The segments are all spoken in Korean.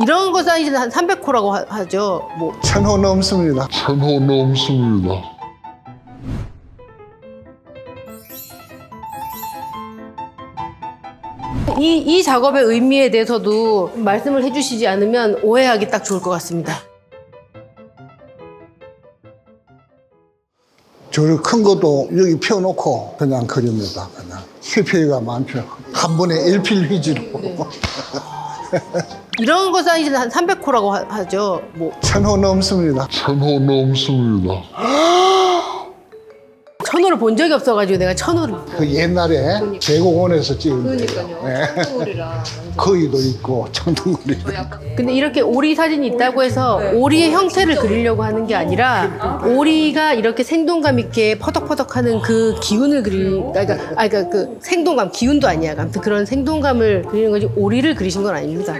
이런 거 사이즈는 한 300호라고 하죠. 뭐 천호 넘습니다. 천호 넘습니다. 이, 이 작업의 의미에 대해서도 말씀을 해주시지 않으면 오해하기 딱 좋을 것 같습니다. 저를 큰 것도 여기 펴놓고 그냥 그립니다. 그냥 실패가 많죠. 한 번에 일필휘지로 이런 거 사이즈는 한 300호라고 하죠. 뭐 천호 넘습니다. 천호 넘습니다. 천호를 본 적이 없어가지고 내가 천호를 그 옛날에 제국원에서 찍은 거예요. 그러니까요. 네. 천호리라. 거의도 있고 청둥거리도 있고. 근데 이렇게 오리 사진이 있다고 해서 오리의 형태를 그리려고 하는 게 아니라 오리가 이렇게 생동감 있게 퍼덕퍼덕하는 그 기운을 그리 그러니까 아 그러니까 그 생동감 기운도 아니야. 아무튼 그런 생동감을 그리는 거지 오리를 그리신 건 아닙니다.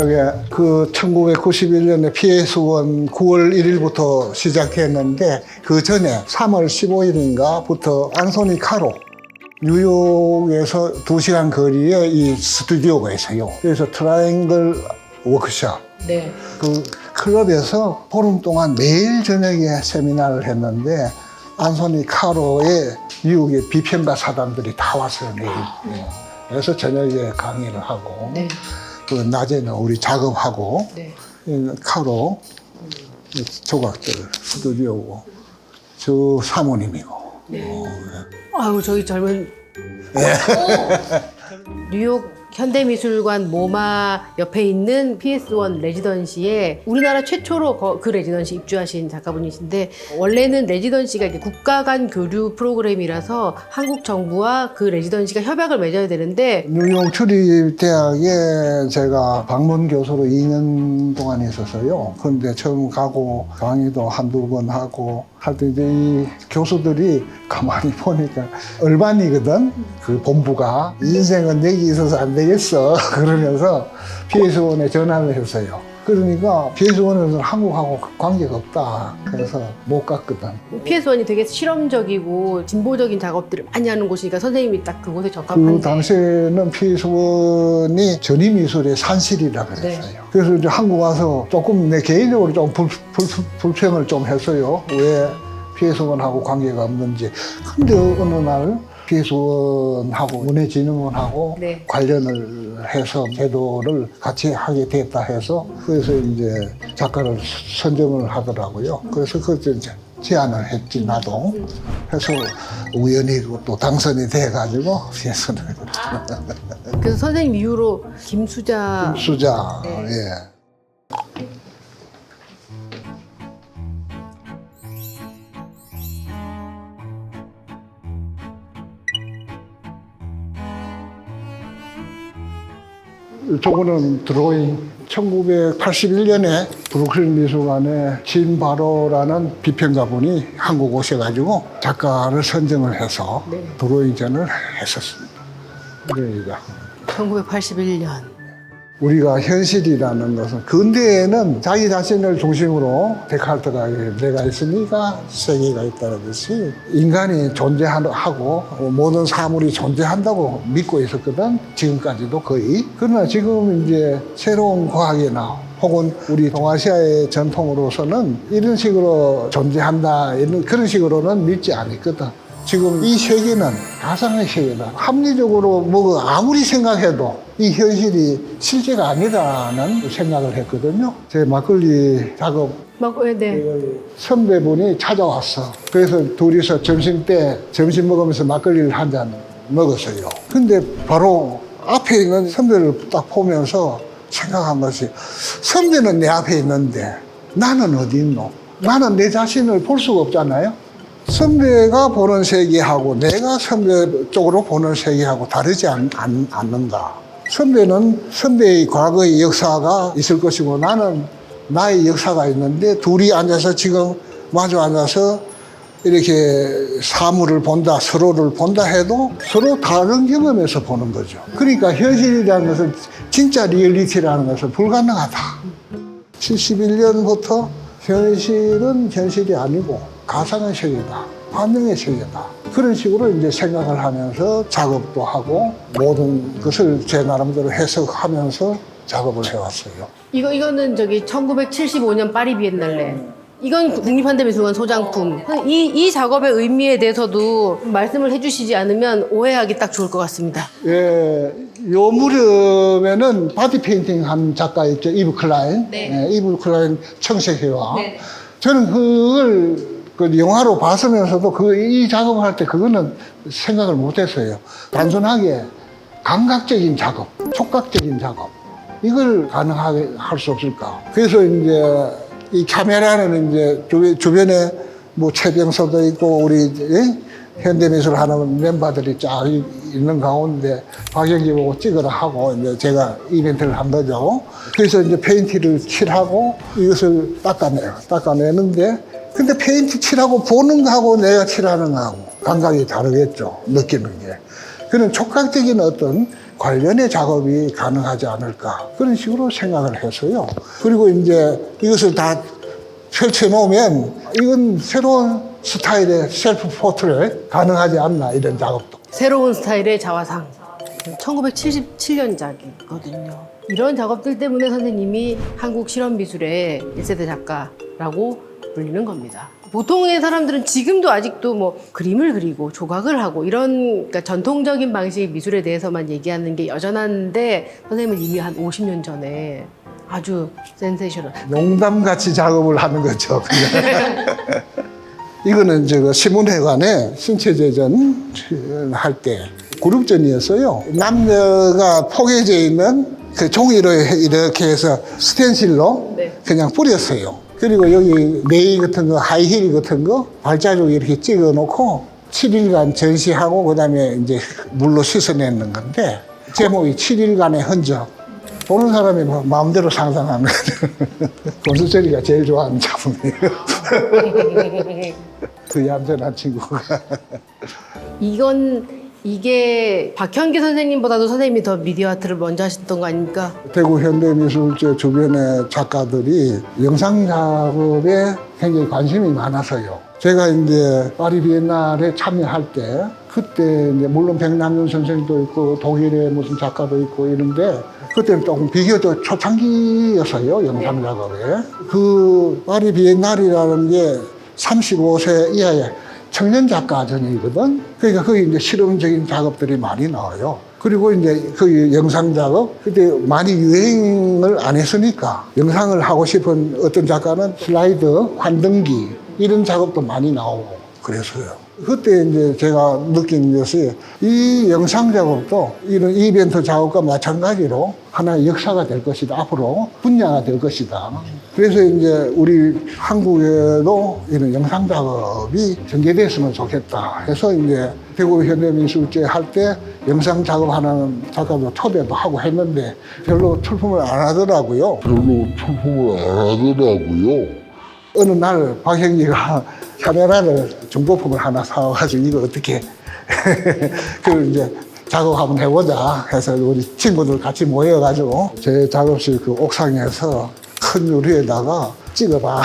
여기 그 1991년에 피해수원 9월 1일부터 시작했는데 그 전에 3월 15일인가부터 안소니 카로 뉴욕에서 2시간 거리에 이 스튜디오가 있어요. 그래서 트라이앵글 워크숍 네. 그 클럽에서 보름 동안 매일 저녁에 세미나를 했는데 안소니 카로에 미국의 비평가 사람들이 다 왔어요 매일. 네. 그래서 저녁에 강의를 하고 네. 그 낮에는 우리 작업하고 네. 이 카로 이 조각들 스튜디오고 저 사모님이고. 아유 저희 젊은 뉴욕 현대미술관 모마 옆에 있는 PS1 레지던시에 우리나라 최초로 거- 그 레지던시 입주하신 작가분이신데 원래는 레지던시가 국가 간 교류 프로그램이라서 한국 정부와 그 레지던시가 협약을 맺어야 되는데 뉴욕 출입대학에 제가 방문 교수로 2년 동안 있었어요. 그런데 처음 가고 강의도 한두 번 하고 할때 이제 이 교수들이 가만히 보니까 얼반이거든. 그 본부가 인생은 내기 있어서 안 되겠어. 그러면서 PS원에 전화를 했어요. 그러니까 PS원에서는 한국하고 관계가 없다. 그래서 못 갔거든. PS1이 되게 실험적이고 진보적인 작업들을 많이 하는 곳이니까 선생님이 딱 그곳에 그 적합한데 당시에는 피스원이 전위미술의 산실이라 그랬어요. 네. 그래서 이제 한국 와서 조금 내 개인적으로 좀 불, 불, 불평을 좀 했어요. 왜 피해수원하고 관계가 없는지. 근데 어느 날 피해수원하고 문해진흥원하고 네. 관련을 해서 제도를 같이 하게 됐다 해서 그래서 이제 작가를 선정을 하더라고요. 그래서 그때 이제 제안을 했지 나도 해서 우연히 또 당선이 돼가지고 피해수는 그래서 선생님 이후로 김수자 수자 네. 예. 저거는 드로잉 1981년에 브루클린 미술관에 진 바로라는 비평가분이 한국 오셔가지고 작가를 선정을 해서 네. 드로잉전을 했었습니다. 그러니까 1981년 우리가 현실이라는 것은 근대에는 자기 자신을 중심으로 데카르트가 내가 있으니까 세계가 있다는 것이 인간이 존재하고 모든 사물이 존재한다고 믿고 있었거든. 지금까지도 거의. 그러나 지금 이제 새로운 과학이나 혹은 우리 동아시아의 전통으로서는 이런 식으로 존재한다. 이런 그런 식으로는 믿지 않았거든 지금 이 세계는 가상의 세계다. 합리적으로 뭐 아무리 생각해도 이 현실이 실제가 아니라는 생각을 했거든요. 제 막걸리 작업 막 네, 네. 선배분이 찾아왔어. 그래서 둘이서 점심 때 점심 먹으면서 막걸리를 한 잔 먹었어요. 근데 바로 앞에 있는 선배를 딱 보면서 생각한 것이 선배는 내 앞에 있는데 나는 어디 있노? 나는 내 자신을 볼 수가 없잖아요. 선배가 보는 세계하고 내가 선배 쪽으로 보는 세계하고 다르지 않, 않, 않는가. 선배는 선배의 과거의 역사가 있을 것이고 나는 나의 역사가 있는데 둘이 앉아서 지금 마주 앉아서 이렇게 사물을 본다, 서로를 본다 해도 서로 다른 경험에서 보는 거죠. 그러니까 현실이라는 것은 진짜 리얼리티라는 것은 불가능하다. 71년부터 현실은 현실이 아니고 가상의 세계다. 환경의 세계다. 그런 식으로 이제 생각을 하면서 작업도 하고 모든 것을 제 나름대로 해석하면서 작업을 해왔어요. 이거 이거는 저기 1975년 파리 비엔날레. 이건 국립현대미술관 소장품. 이, 이 작업의 의미에 대해서도 말씀을 해주시지 않으면 오해하기 딱 좋을 것 같습니다. 예, 요 무렵에는 바디 페인팅 한 작가 있죠. 이브 클라인. 네. 예, 이브 클라인 청색회화. 네. 저는 그걸 그 영화로 봤으면서도 그 이 작업을 할 때 그거는 생각을 못 했어요. 단순하게 감각적인 작업, 촉각적인 작업. 이걸 가능하게 할 수 없을까. 그래서 이제 이 카메라는 이제 주변- 주변에 뭐 최병서도 있고 우리 예? 현대미술 하는 멤버들이 쫙 이- 있는 가운데 박영기 보고 찍으라 하고 이제 제가 이벤트를 한 거죠. 그래서 이제 페인트를 칠하고 이것을 닦아내요. 닦아내는데 근데 페인트 칠하고 보는 거하고 내가 칠하는 거하고 감각이 다르겠죠. 느끼는 게. 그런 촉각적인 어떤 관련의 작업이 가능하지 않을까. 그런 식으로 생각을 했어요. 그리고 이제 이것을 다 펼쳐 놓으면 이건 새로운 스타일의 셀프 포트레 가능하지 않나 이런 작업도. 새로운 스타일의 자화상. 1977년작이거든요. 이런 작업들 때문에 선생님이 한국 실험미술의 1세대 작가라고 불리는 겁니다. 보통의 사람들은 지금도 아직도 뭐 그림을 그리고 조각을 하고 이런 그러니까 전통적인 방식의 미술에 대해서만 얘기하는 게 여전한데 선생님은 이미 한 50년 전에 아주 센세이셔널. 농담같이 작업을 하는 거죠. 이거는 저거 시문회관에 신체제전 할 때 그룹전이었어요. 남녀가 포개져 있는 그 종이로 이렇게 해서 스텐실로 네. 그냥 뿌렸어요. 그리고 여기 네이 같은 거, 하이힐 같은 거 발자국 이렇게 찍어 놓고 7일간 전시하고 그다음에 이제 물로 씻어내는 건데 제목이 7일간의 흔적. 보는 사람이 뭐 마음대로 상상하는 권수철이가 제일 좋아하는 작품이에요. 그 얌전한 친구가. 이건 이게 박현기 선생님보다도 선생님이 더 미디어 아트를 먼저 하셨던 거 아닙니까? 대구 현대미술제 주변의 작가들이 영상 작업에 굉장히 관심이 많아서요. 제가 이제 파리 비엔날에 참여할 때 그때 이제 물론 백남준 선생도 있고 독일의 무슨 작가도 있고 이런데 그때는 조금 비교적 초창기였어요 영상 작업에 그 파리 비엔날이라는 게 35세 이하의 청년 작가전이거든. 그러니까 거기 이제 실험적인 작업들이 많이 나와요. 그리고 이제 그 영상 작업, 그때 많이 유행을 안 했으니까 영상을 하고 싶은 어떤 작가는 슬라이드, 환등기 이런 작업도 많이 나오고 그래서요. 그때 이제 제가 느낀 것이 이 영상 작업도 이런 이벤트 작업과 마찬가지로 하나의 역사가 될 것이다. 앞으로 분야가 될 것이다. 그래서 이제 우리 한국에도 이런 영상 작업이 전개됐으면 좋겠다. 해서 이제 대구 현대미술제 할 때 영상 작업하는 작가도 초대도 하고 했는데 별로 출품을 안 하더라고요. 별로 출품을 안 하더라고요. 어느 날 박형기가 카메라를 중고품을 하나 사와가지고 이거 어떻게 그 이제 작업 한번 해보자 해서 우리 친구들 같이 모여가지고 제 작업실 그 옥상에서 큰 유리에다가 찍어봐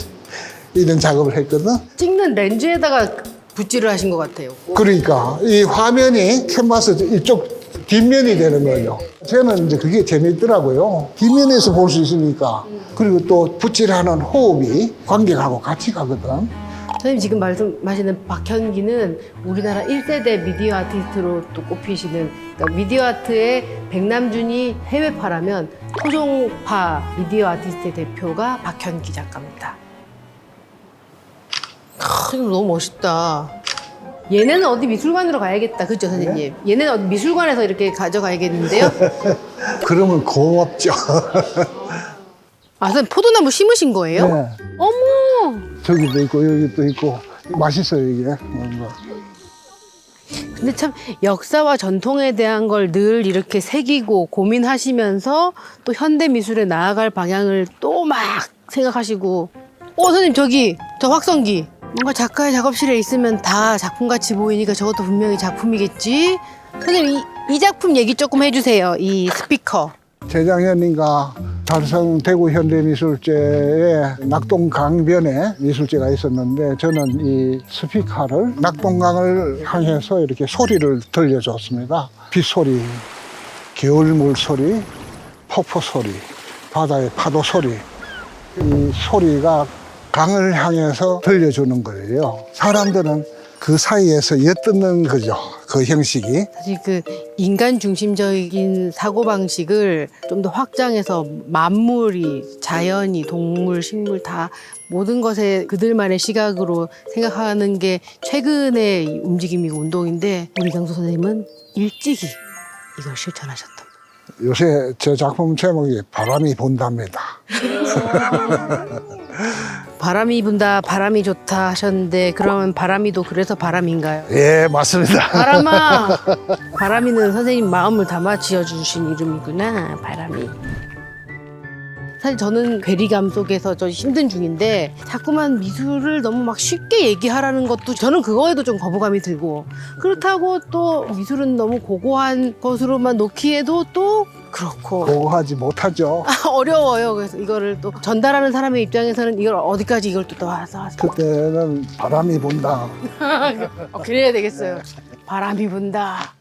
이런 작업을 했거든. 찍는 렌즈에다가 붓질을 하신 것 같아요. 그러니까 이 화면이 캔버스 이쪽 뒷면이 되는 거죠. 저는 이제 그게 재밌더라고요. 뒷면에서 볼 수 있으니까. 그리고 또 붓질하는 호흡이 관객하고 같이 가거든. 선생님 지금 말씀하시는 박현기는 우리나라 1세대 미디어 아티스트로 또 꼽히시는 그러니까 미디어 아트의 백남준이 해외파라면 토종파 미디어 아티스트의 대표가 박현기 작가입니다. 크, 이거 너무 멋있다. 얘네는 어디 미술관으로 가야겠다. 그죠, 선생님? 얘네는 어디 미술관에서 이렇게 가져가야겠는데요? 그러면 고맙죠. 아, 선생님 포도나무 심으신 거예요? 네. 어머! 저기도 있고 여기도 있고 맛있어요 이게. 뭔가. 근데 참 역사와 전통에 대한 걸 늘 이렇게 새기고 고민하시면서 또 현대 미술에 나아갈 방향을 또 막 생각하시고 어 선생님 저기 저 확성기 뭔가 작가의 작업실에 있으면 다 작품같이 보이니까 저것도 분명히 작품이겠지 선생님 이, 이 작품 얘기 조금 해주세요 이 스피커 재작년인가 달성 대구 현대미술제에 낙동강변에 미술제가 있었는데 저는 이 스피커를 낙동강을 향해서 이렇게 소리를 들려줬습니다. 빗소리, 겨울물 소리, 폭포 소리, 바다의 파도 소리. 이 소리가 강을 향해서 들려주는 거예요. 사람들은 그 사이에서 엿듣는 거죠. 그 형식이. 사실 그 인간 중심적인 사고 방식을 좀 더 확장해서 만물이 자연이 동물 식물 다 모든 것에 그들만의 시각으로 생각하는 게 최근의 이 움직임이고 운동인데 우리 경수 선생님은 일찍이 이걸 실천하셨던 분. 요새 저 작품 제목이 바람이 분답니다. 바람이 분다 바람이 좋다 하셨는데 그러면 바람이도 그래서 바람인가요? 예, 맞습니다. 바람아 바람이는 선생님 마음을 담아 지어주신 이름이구나 바람이 사실 저는 괴리감 속에서 저 힘든 중인데 자꾸만 미술을 너무 막 쉽게 얘기하라는 것도 저는 그거에도 좀 거부감이 들고 그렇다고 또 미술은 너무 고고한 것으로만 놓기에도 또 그렇고. 보고하지 못하죠. 아, 어려워요. 그래서 이거를 또 전달하는 사람의 입장에서는 이걸 어디까지 이걸 또 와서 그때는 바람이 분다. 어, 그래야 되겠어요. 바람이 분다